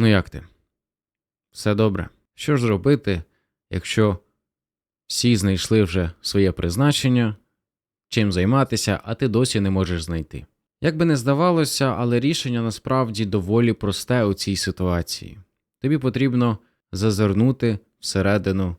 Ну як ти? Все добре. Що ж робити, якщо всі знайшли вже своє призначення, чим займатися, а ти досі не можеш знайти? Як би не здавалося, але рішення насправді доволі просте у цій ситуації. Тобі потрібно зазирнути всередину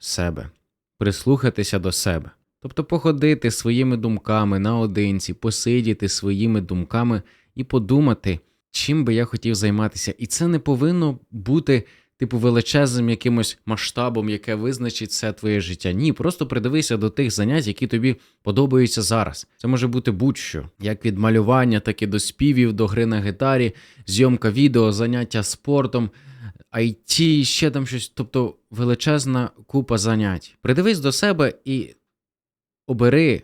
себе, прислухатися до себе. Тобто походити своїми думками наодинці, посидіти своїми думками і подумати, чим би я хотів займатися. І це не повинно бути, типу, величезним якимось масштабом, яке визначить все твоє життя. Ні, просто придивися до тих занять, які тобі подобаються зараз. Це може бути будь-що, як від малювання, так і до співів, до гри на гітарі, зйомка відео, заняття спортом. IT, ще там щось, тобто величезна купа занять. Придивись до себе і обери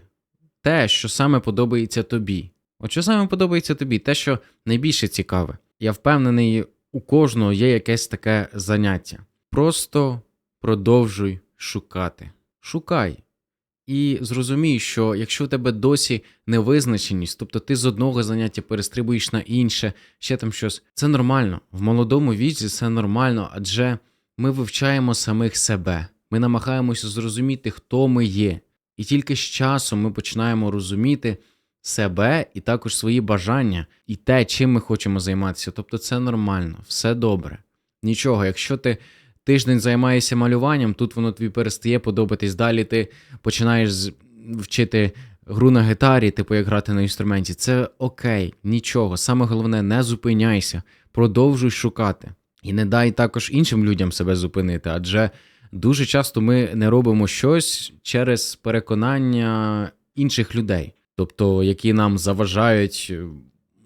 те, що саме подобається тобі. От що саме подобається тобі, те, що найбільше цікаве. Я впевнений, у кожного є якесь таке заняття. Просто продовжуй шукати. Шукай. І зрозумій, що якщо у тебе досі невизначеність, тобто ти з одного заняття перестрибуєш на інше, ще там щось, це нормально. В молодому віці це нормально, адже ми вивчаємо самих себе. Ми намагаємося зрозуміти, хто ми є. І тільки з часом ми починаємо розуміти себе і також свої бажання і те, чим ми хочемо займатися. Тобто це нормально, все добре. Нічого, якщо ти тиждень займаєшся малюванням, тут воно тобі перестає подобатись. Далі ти починаєш вчити гру на гітарі, типу як грати на інструменті. Це окей, нічого. Саме головне, не зупиняйся, продовжуй шукати. І не дай також іншим людям себе зупинити, адже дуже часто ми не робимо щось через переконання інших людей, тобто які нам заважають.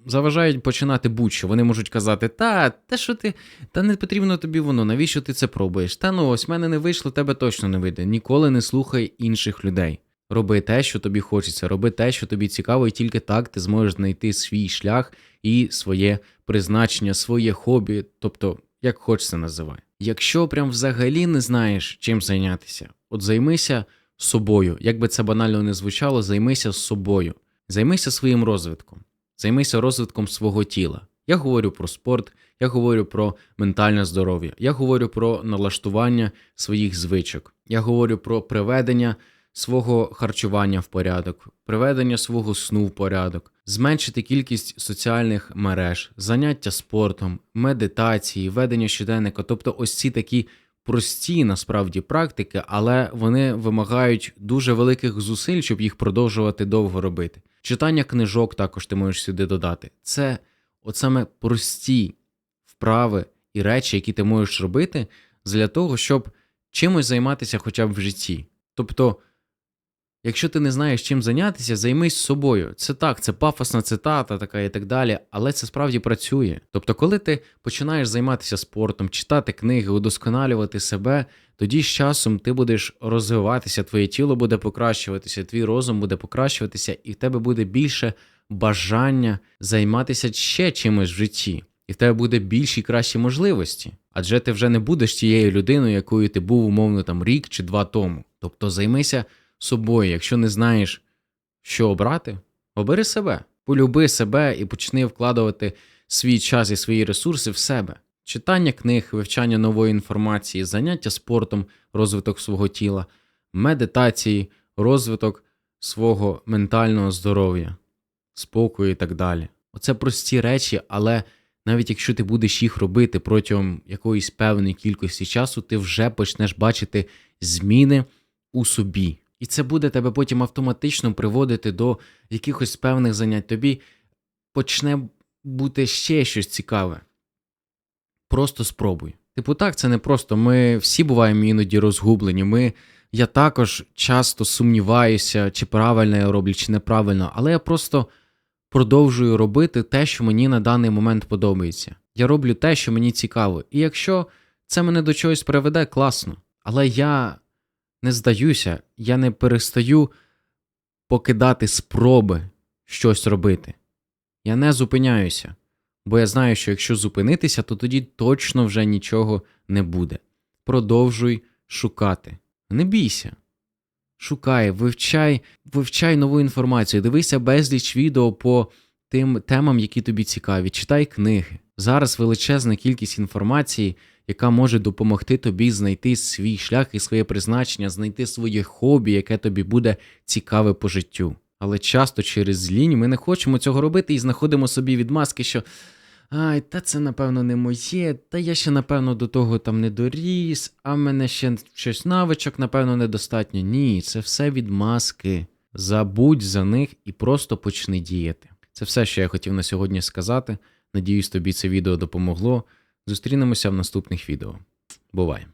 Заважають починати будь-що. Вони можуть казати, та, те, що ти, та не потрібно тобі воно, навіщо ти це пробуєш? Та ну ось в мене не вийшло, тебе точно не вийде. Ніколи не слухай інших людей. Роби те, що тобі хочеться, роби те, що тобі цікаво, і тільки так ти зможеш знайти свій шлях і своє призначення, своє хобі, тобто, як хочеш це називай. Якщо прям взагалі не знаєш, чим зайнятися, от займися собою. Як би це банально не звучало, займися собою. Займися своїм розвитком. Займися розвитком свого тіла. Я говорю про спорт, я говорю про ментальне здоров'я, я говорю про налаштування своїх звичок, я говорю про приведення свого харчування в порядок, приведення свого сну в порядок, зменшити кількість соціальних мереж, заняття спортом, медитації, ведення щоденника, тобто ось ці такі прості насправді практики, але вони вимагають дуже великих зусиль, щоб їх продовжувати довго робити. Читання книжок також ти можеш сюди додати. Це от саме прості вправи і речі, які ти можеш робити для того, щоб чимось займатися хоча б в житті. Тобто, якщо ти не знаєш, чим зайнятися, займись собою. Це так, це пафосна цитата, така і так далі, але це справді працює. Тобто, коли ти починаєш займатися спортом, читати книги, удосконалювати себе, тоді з часом ти будеш розвиватися, твоє тіло буде покращуватися, твій розум буде покращуватися, і в тебе буде більше бажання займатися ще чимось в житті, і в тебе буде більші кращі можливості. Адже ти вже не будеш тією людиною, якою ти був умовно там рік чи два тому. Тобто займися собою, якщо не знаєш, що обрати, обери себе, полюби себе і почни вкладувати свій час і свої ресурси в себе. Читання книг, вивчання нової інформації, заняття спортом, розвиток свого тіла, медитації, розвиток свого ментального здоров'я, спокою і так далі. Оце прості речі, але навіть якщо ти будеш їх робити протягом якоїсь певної кількості часу, ти вже почнеш бачити зміни у собі. І це буде тебе потім автоматично приводити до якихось певних занять. Тобі почне бути ще щось цікаве. Просто спробуй. Типу, так, це не просто. Ми всі буваємо іноді розгублені. Ми, я також часто сумніваюся, чи правильно я роблю, чи неправильно, але я просто продовжую робити те, що мені на даний момент подобається. Я роблю те, що мені цікаво. І якщо це мене до чогось приведе, класно. Але я не здаюся, я не перестаю покидати спроби щось робити. Я не зупиняюся, бо я знаю, що якщо зупинитися, то тоді точно вже нічого не буде. Продовжуй шукати. Не бійся. Шукай, вивчай, вивчай нову інформацію, дивися безліч відео по тим темам, які тобі цікаві, читай книги, Зараз величезна кількість інформації, яка може допомогти тобі знайти свій шлях і своє призначення, знайти своє хобі, яке тобі буде цікаве по життю. Але часто через лінь ми не хочемо цього робити і знаходимо собі відмазки, що ай, та це напевно не моє, та я ще напевно до того там не доріс, а в мене ще щось навичок, напевно, недостатньо. Ні, це все відмазки. Забудь за них і просто почни діяти. Це все, що я хотів на сьогодні сказати. Надіюсь, тобі це відео допомогло. Зустрінемося в наступних відео. Бувай!